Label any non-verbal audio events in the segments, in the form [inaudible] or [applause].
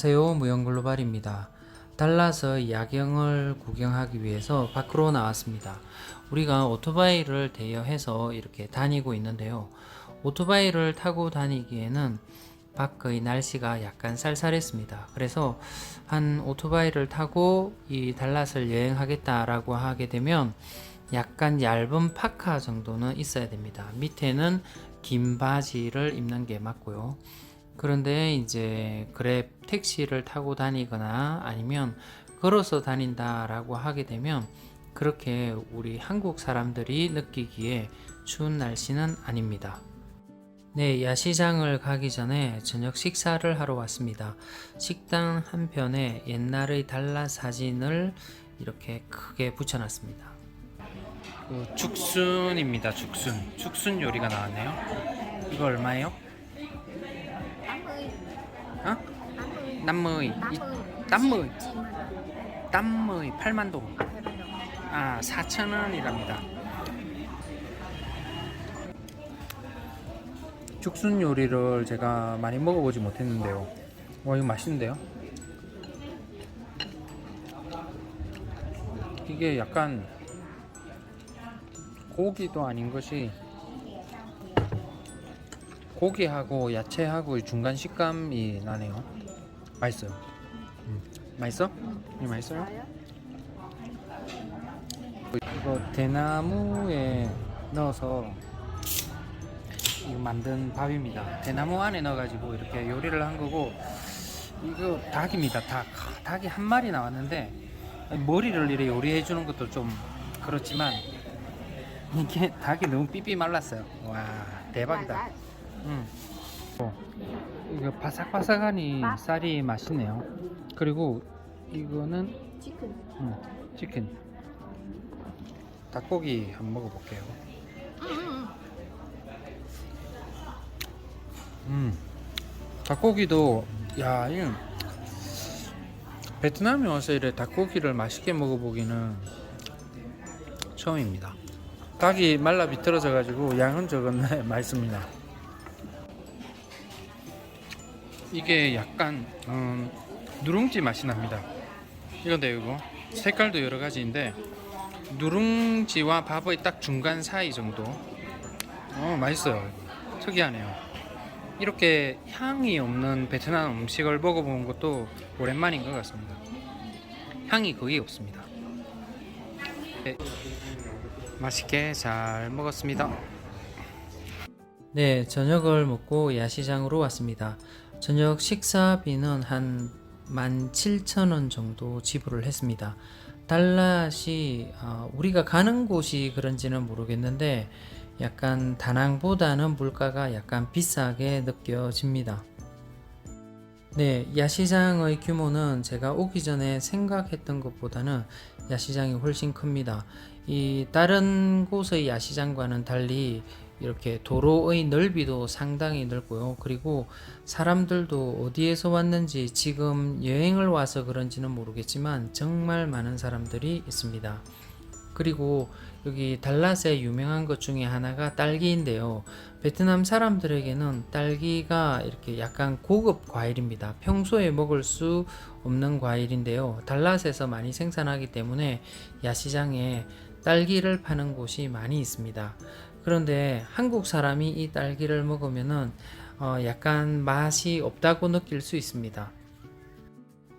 안녕하세요. 무영글로발입니다. 달라서 야경을 구경하기 위해서 밖으로 나왔습니다. 우리가 오토바이를 대여해서 이렇게 다니고 있는데요. 오토바이를 타고 다니기에는 밖의 날씨가 약간 쌀쌀했습니다. 그래서 한 오토바이를 타고 이 달랏을 여행하겠다라고 하게 되면 약간 얇은 파카 정도는 있어야 됩니다. 밑에는 긴 바지를 입는 게 맞고요. 그런데 이제 그랩 택시를 타고 다니거나 아니면 걸어서 다닌다라고 하게 되면 그렇게 우리 한국 사람들이 느끼기에 추운 날씨는 아닙니다. 네, 야시장을 가기 전에 저녁 식사를 하러 왔습니다. 식당 한편에 옛날의 달라 사진을 이렇게 크게 붙여놨습니다. 그 죽순입니다. 죽순. 죽순 요리가 나왔네요. 이거 얼마예요? 80 어? 남무이. 80 남무이. 9만 땀무이 8만 동. 원 아, 4천 원이랍니다. 죽순 요리를 제가 많이 먹어보지 못했는데요. 와, 이거 맛있는데요? 이게 약간 고기도 아닌 것이 고기하고 야채하고 중간 식감이 나네요. 맛있어요. 음. 맛있어? 이거 맛있어요? 이거 대나무에 넣어서 이거 만든 밥입니다. 대나무 안에 넣어가지고 이렇게 요리를 한 거고 이거 닭입니다. 닭. 닭이 한 마리 나왔는데 머리를 이렇게 요리해 주는 것도 좀 그렇지만 이게 닭이 너무 삐삐 말랐어요. 와 대박이다. 음. 어, 이거 바삭바삭하니 쌀이 맛있네요. 그리고 이거는 치킨 음, 치킨. 닭고기 한번 먹어볼게요. 음, 닭고기도 야, 이 베트남에 와서 이래 닭고기를 맛있게 먹어보기는 처음입니다. 닭이 말라 비틀어져 가지고 양은 적은데 [laughs] 맛있습니다. 이게 약간 음, 누룽지 맛이 납니다. 이건데 이거 색깔도 여러 가지인데 누룽지와 밥의 딱 중간 사이 정도. 어 맛있어요. 특이하네요. 이렇게 향이 없는 베트남 음식을 먹어본 것도 오랜만인 것 같습니다. 향이 거의 없습니다. 네, 맛있게 잘 먹었습니다. 네, 저녁을 먹고 야시장으로 왔습니다. 저녁 식사비는 한 17,000원 정도 지불을 했습니다. 달랏이 어, 우리가 가는 곳이 그런지는 모르겠는데 약간 다낭보다는 물가가 약간 비싸게 느껴집니다. 네, 야시장의 규모는 제가 오기 전에 생각했던 것보다는 야시장이 훨씬 큽니다. 이 다른 곳의 야시장과는 달리 이렇게 도로의 넓이도 상당히 넓고요. 그리고 사람들도 어디에서 왔는지 지금 여행을 와서 그런지는 모르겠지만 정말 많은 사람들이 있습니다. 그리고 여기 달랏에 유명한 것 중에 하나가 딸기인데요. 베트남 사람들에게는 딸기가 이렇게 약간 고급 과일입니다. 평소에 먹을 수 없는 과일인데요. 달랏에서 많이 생산하기 때문에 야시장에 딸기를 파는 곳이 많이 있습니다. 그런데 한국 사람이 이 딸기를 먹으면은 어 약간 맛이 없다고 느낄 수 있습니다.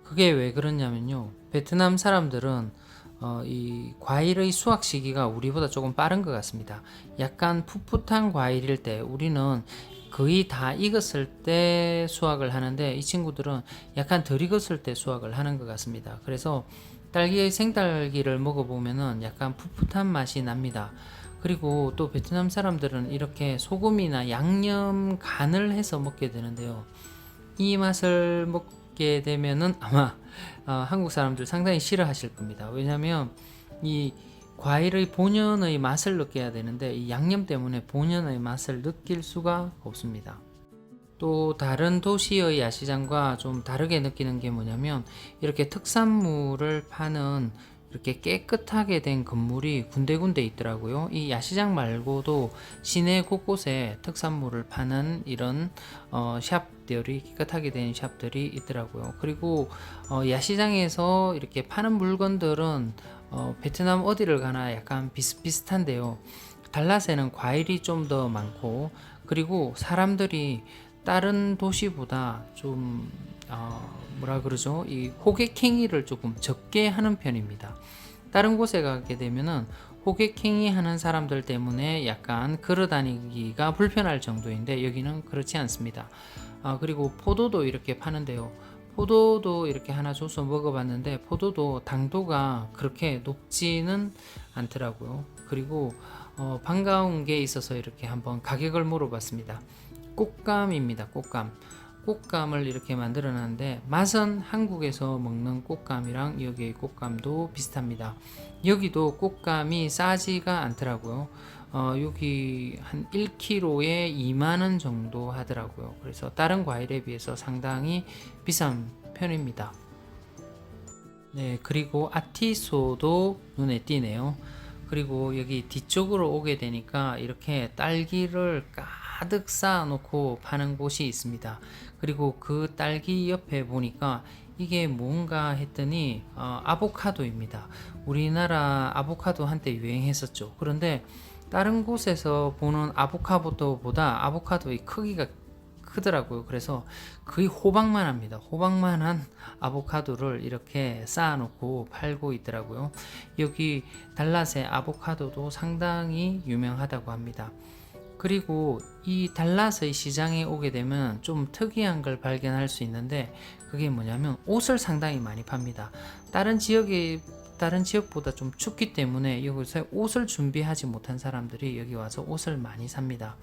그게 왜 그러냐면요. 베트남 사람들은 어, 이 과일의 수확 시기가 우리보다 조금 빠른 것 같습니다. 약간 풋풋한 과일일 때 우리는 거의 다 익었을 때 수확을 하는데 이 친구들은 약간 덜 익었을 때 수확을 하는 것 같습니다. 그래서 딸기의 생딸기를 먹어보면은 약간 풋풋한 맛이 납니다. 그리고 또 베트남 사람들은 이렇게 소금이나 양념 간을 해서 먹게 되는데요. 이 맛을 먹게 되면은 아마 어, 한국 사람들 상당히 싫어하실 겁니다. 왜냐하면 이 과일의 본연의 맛을 느껴야 되는데 이 양념 때문에 본연의 맛을 느낄 수가 없습니다. 또 다른 도시의 야시장과 좀 다르게 느끼는 게 뭐냐면 이렇게 특산물을 파는 이렇게 깨끗하게 된 건물이 군데군데 있더라고요. 이 야시장 말고도 시내 곳곳에 특산물을 파는 이런 어, 샵들이 깨끗하게 된 샵들이 있더라고요. 그리고 어, 야시장에서 이렇게 파는 물건들은 어, 베트남 어디를 가나 약간 비슷비슷한데요. 달랏에는 과일이 좀 더 많고 그리고 사람들이 다른 도시보다 좀 어, 뭐라 그러죠? 이 호객행위를 조금 적게 하는 편입니다. 다른 곳에 가게 되면은 호객행위 하는 사람들 때문에 약간 걸어다니기가 불편할 정도인데 여기는 그렇지 않습니다. 아, 그리고 포도도 이렇게 파는데요. 포도도 이렇게 하나 줘서 먹어봤는데 포도도 당도가 그렇게 높지는 않더라고요. 그리고 어, 반가운 게 있어서 이렇게 한번 가격을 물어봤습니다. 꽃감입니다. 꽃감. 꽃감을 이렇게 만들어 놨는데 맛은 한국에서 먹는 꽃감이랑 여기의 꽃감도 비슷합니다. 여기도 꽃감이 싸지가 않더라고요. 어, 여기 한 1kg에 2만 원 정도 하더라고요. 그래서 다른 과일에 비해서 상당히 비싼 편입니다. 네, 그리고 아티소도 눈에 띄네요. 그리고 여기 뒤쪽으로 오게 되니까 이렇게 딸기를 가득 쌓아놓고 파는 곳이 있습니다. 그리고 그 딸기 옆에 보니까 이게 뭔가 했더니 어, 아보카도입니다. 우리나라 아보카도 한때 유행했었죠. 그런데 다른 곳에서 보는 아보카도보다 아보카도의 크기가 크더라고요. 그래서 거의 호박만 합니다. 호박만 한 [laughs] 아보카도를 이렇게 쌓아놓고 팔고 있더라고요. 여기 달랏의 아보카도도 상당히 유명하다고 합니다. 그리고 이 달랏의 시장에 오게 되면 좀 특이한 걸 발견할 수 있는데 그게 뭐냐면 옷을 상당히 많이 팝니다. 다른 지역에 다른 지역보다 좀 춥기 때문에 여기서 옷을 준비하지 못한 사람들이 여기 와서 옷을 많이 삽니다.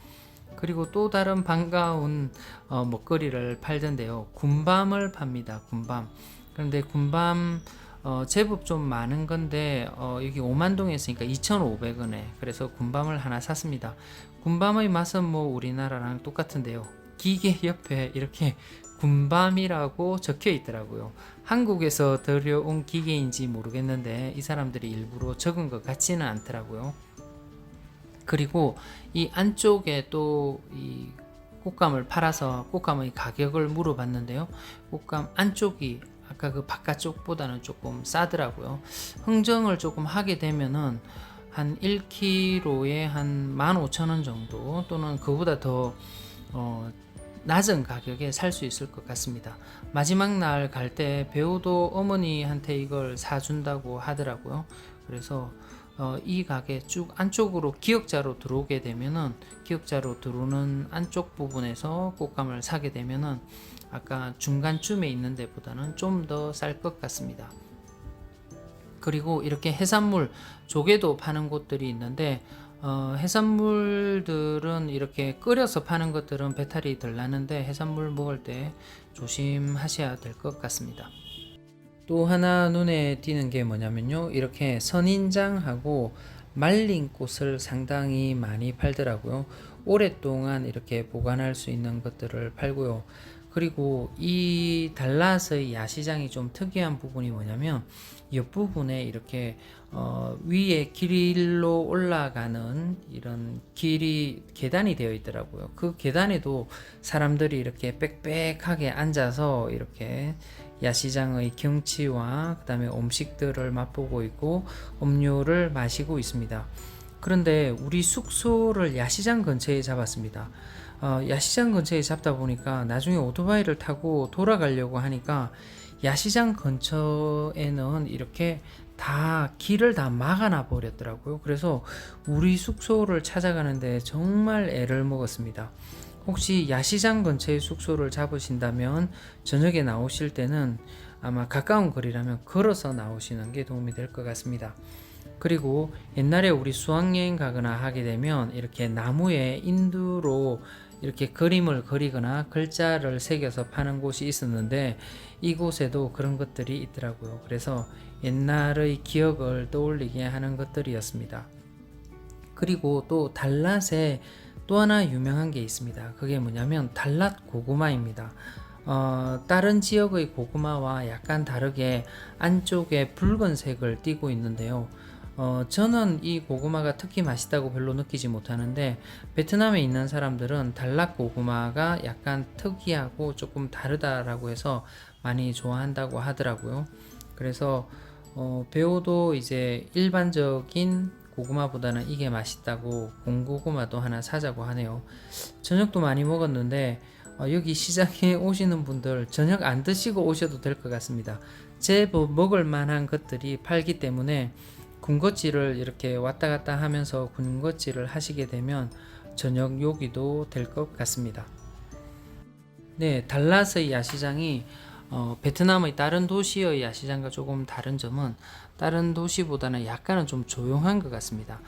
그리고 또 다른 반가운 어, 먹거리를 팔던데요. 군밤을 팝니다. 군밤. 그런데 군밤 어, 제법 좀 많은 건데 어, 여기 오만동에 있으니까 2,500원에 그래서 군밤을 하나 샀습니다. 군밤의 맛은 뭐 우리나라랑 똑같은데요. 기계 옆에 이렇게 군밤이라고 적혀 있더라고요. 한국에서 들여온 기계인지 모르겠는데 이 사람들이 일부러 적은 것 같지는 않더라고요. 그리고 이 안쪽에 또 이 꽃감을 팔아서 꽃감의 가격을 물어봤는데요. 꽃감 안쪽이 아까 그 바깥쪽보다는 조금 싸더라고요. 흥정을 조금 하게 되면은 한 1kg에 한 15,000원 정도 또는 그보다 더 어, 낮은 가격에 살 수 있을 것 같습니다. 마지막 날 갈 때 배우도 어머니한테 이걸 사준다고 하더라고요. 그래서 어, 이 가게 쭉 안쪽으로 기역자로 들어오게 되면은 기역자로 들어오는 안쪽 부분에서 꽃감을 사게 되면은 아까 중간쯤에 있는 데보다는 좀 더 쌀 것 같습니다. 그리고 이렇게 해산물 조개도 파는 곳들이 있는데 어, 해산물들은 이렇게 끓여서 파는 것들은 배탈이 덜 나는데 해산물 먹을 때 조심하셔야 될 것 같습니다. 또 하나 눈에 띄는 게 뭐냐면요. 이렇게 선인장하고 말린 꽃을 상당히 많이 팔더라고요. 오랫동안 이렇게 보관할 수 있는 것들을 팔고요. 그리고 이 달랏의 야시장이 좀 특이한 부분이 뭐냐면 옆부분에 이렇게 어, 위에 길로 올라가는 이런 길이 계단이 되어 있더라고요. 그 계단에도 사람들이 이렇게 빽빽하게 앉아서 이렇게 야시장의 경치와 그다음에 음식들을 맛보고 있고 음료를 마시고 있습니다. 그런데 우리 숙소를 야시장 근처에 잡았습니다. 어, 야시장 근처에 잡다 보니까 나중에 오토바이를 타고 돌아가려고 하니까 야시장 근처에는 이렇게 다 길을 다 막아놔 버렸더라고요. 그래서 우리 숙소를 찾아가는데 정말 애를 먹었습니다. 혹시 야시장 근처에 숙소를 잡으신다면 저녁에 나오실 때는 아마 가까운 거리라면 걸어서 나오시는 게 도움이 될 것 같습니다. 그리고 옛날에 우리 수학여행 가거나 하게 되면 이렇게 나무에 인두로 이렇게 그림을 그리거나 글자를 새겨서 파는 곳이 있었는데 이곳에도 그런 것들이 있더라고요. 그래서 옛날의 기억을 떠올리게 하는 것들이었습니다. 그리고 또 달랏에 또 하나 유명한 게 있습니다. 그게 뭐냐면 달랏 고구마입니다. 어, 다른 지역의 고구마와 약간 다르게 안쪽에 붉은색을 띠고 있는데요. 어, 저는 이 고구마가 특히 맛있다고 별로 느끼지 못하는데 베트남에 있는 사람들은 달락 고구마가 약간 특이하고 조금 다르다라고 해서 많이 좋아한다고 하더라고요. 그래서 어, 배우도 이제 일반적인 고구마보다는 이게 맛있다고 공고구마도 하나 사자고 하네요. 저녁도 많이 먹었는데 어, 여기 시장에 [laughs] 오시는 분들 저녁 안 드시고 오셔도 될 것 같습니다. 제법 먹을 만한 것들이 팔기 때문에 군것질을 이렇게 왔다 갔다 하면서 군것질을 하시게 되면 저녁 요기도 될 것 같습니다. 네, 달라스의 야시장이 어, 베트남의 다른 도시의 야시장과 조금 다른 점은 다른 도시보다는 약간은 좀 조용한 것 같습니다.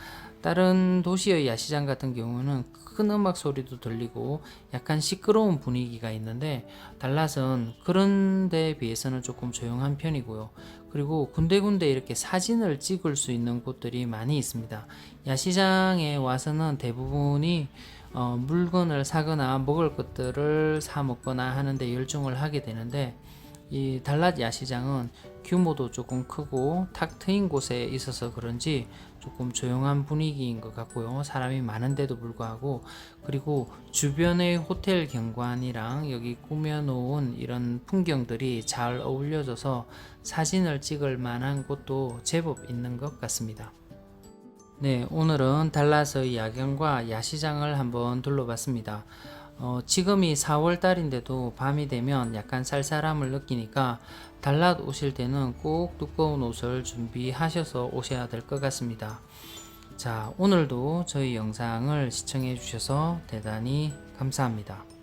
다른 도시의 야시장 같은 경우는 큰 음악 소리도 들리고 약간 시끄러운 분위기가 있는데 달랏은 그런 데에 비해서는 조금 조용한 편이고요. 그리고 군데군데 이렇게 사진을 찍을 수 있는 곳들이 많이 있습니다. 야시장에 와서는 대부분이 어, 물건을 사거나 먹을 것들을 사 먹거나 하는데 열중을 하게 되는데 이 달랏 야시장은 규모도 조금 크고 탁 트인 곳에 있어서 그런지 조금 조용한 분위기인 것 같고요. 사람이 많은데도 불구하고 그리고 주변의 호텔 경관이랑 여기 꾸며놓은 이런 풍경들이 잘 어울려져서 사진을 찍을 만한 곳도 제법 있는 것 같습니다. 네, 오늘은 달라스의 야경과 야시장을 한번 둘러봤습니다. 어, 지금이 4월 달인데도 밤이 되면 약간 쌀쌀함을 느끼니까 달랏 오실 때는 꼭 두꺼운 옷을 준비하셔서 오셔야 될 것 같습니다. 자, 오늘도 저희 영상을 시청해 주셔서 대단히 감사합니다.